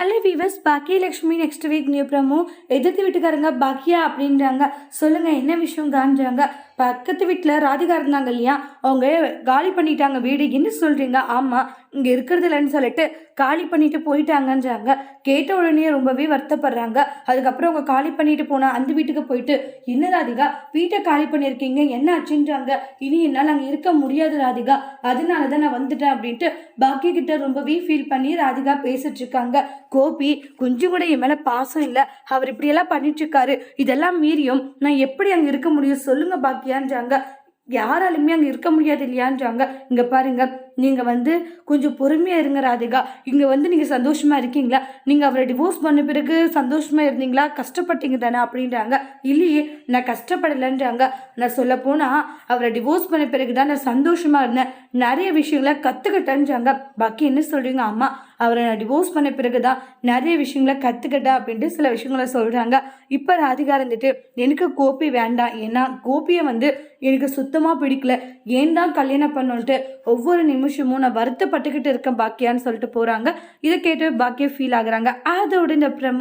Hello viewers Baakiyalakshmi next week new promo எதிர்த்து வீட்டுக்காரங்க பாக்கியா அப்படின்றாங்க. சொல்லுங்கள் என்ன விஷயம் காண்றாங்க பக்கத்து வீட்டில் ராதிகா இருந்தாங்க இல்லையா? அவங்க காலி பண்ணிட்டாங்க வீடு. என்ன சொல்கிறீங்க ஆமாம் இங்கே இருக்கிறது இல்லைன்னு சொல்லிட்டு காலி பண்ணிட்டு போயிட்டாங்கன்றாங்க. கேட்ட உடனே ரொம்பவே வருத்தப்படுறாங்க. அதுக்கப்புறம் அவங்க காலி பண்ணிட்டு போனால் அந்த வீட்டுக்கு போயிட்டு என்ன ராதிகா வீட்டை காலி பண்ணியிருக்கீங்க என்ன ஆச்சுன்றாங்க? இனி என்னால் அங்கே இருக்க முடியாது ராதிகா. அதனால தான் நான் வந்துட்டேன் அப்படின்ட்டு பாக்கிய கிட்ட ரொம்பவே ஃபீல் பண்ணி ராதிகா பேசிட்டு இருக்காங்க. கோபி கொஞ்சம் கூட என் மேலே பாசம் இல்லை. அவர் இப்படியெல்லாம் பண்ணிட்டு இருக்காரு. இதெல்லாம் மீறியும் நான் எப்படி அங்கே இருக்க முடியும்? சொல்லுங்க பாக்கியான்றாங்க யாராலுமே அங்கே இருக்க முடியாது இல்லையான்றாங்க. இங்கே பாருங்க நீங்கள் வந்து கொஞ்சம் பொறுமையாக இருங்க ராதிகா. இங்கே வந்து நீங்கள் சந்தோஷமாக இருக்கீங்களா? நீங்கள் அவரை டிவோர்ஸ் பண்ண பிறகு சந்தோஷமாக இருந்தீங்களா? கஷ்டப்பட்டீங்க தானே அப்படின்றாங்க. இல்லையே நான் கஷ்டப்படலைன்றாங்க. நான் சொல்ல போனால் அவரை டிவோர்ஸ் பண்ண பிறகு தான் நான் சந்தோஷமாக இருந்தேன். நிறைய விஷயங்களை கற்றுக்கிட்டேன்றாங்க பாக்கி என்ன சொல்கிறீங்க அம்மா? அவரை நான் டிவோர்ஸ் பண்ண பிறகு தான் நிறைய விஷயங்களை கற்றுக்கிட்டேன் அப்படின்ட்டு சில விஷயங்களை சொல்கிறாங்க இப்போ ராதிகா இருந்துட்டு எனக்கு கோபி வேண்டாம். ஏன்னா கோபியை வந்து எனக்கு சுத்தமாக பிடிக்கல. ஏன் தான் கல்யாணம் பண்ணோன்ட்டு ஒவ்வொரு நிமிஷம் நிமிஷமும் நான் வருத்தப்பட்டுக்கிட்டு இருக்கேன் பாக்கியான்னு சொல்லிட்டு போகிறாங்க இதை கேட்டு பாக்கியா ஃபீல் ஆகுறாங்க. அதோட இந்த பிரம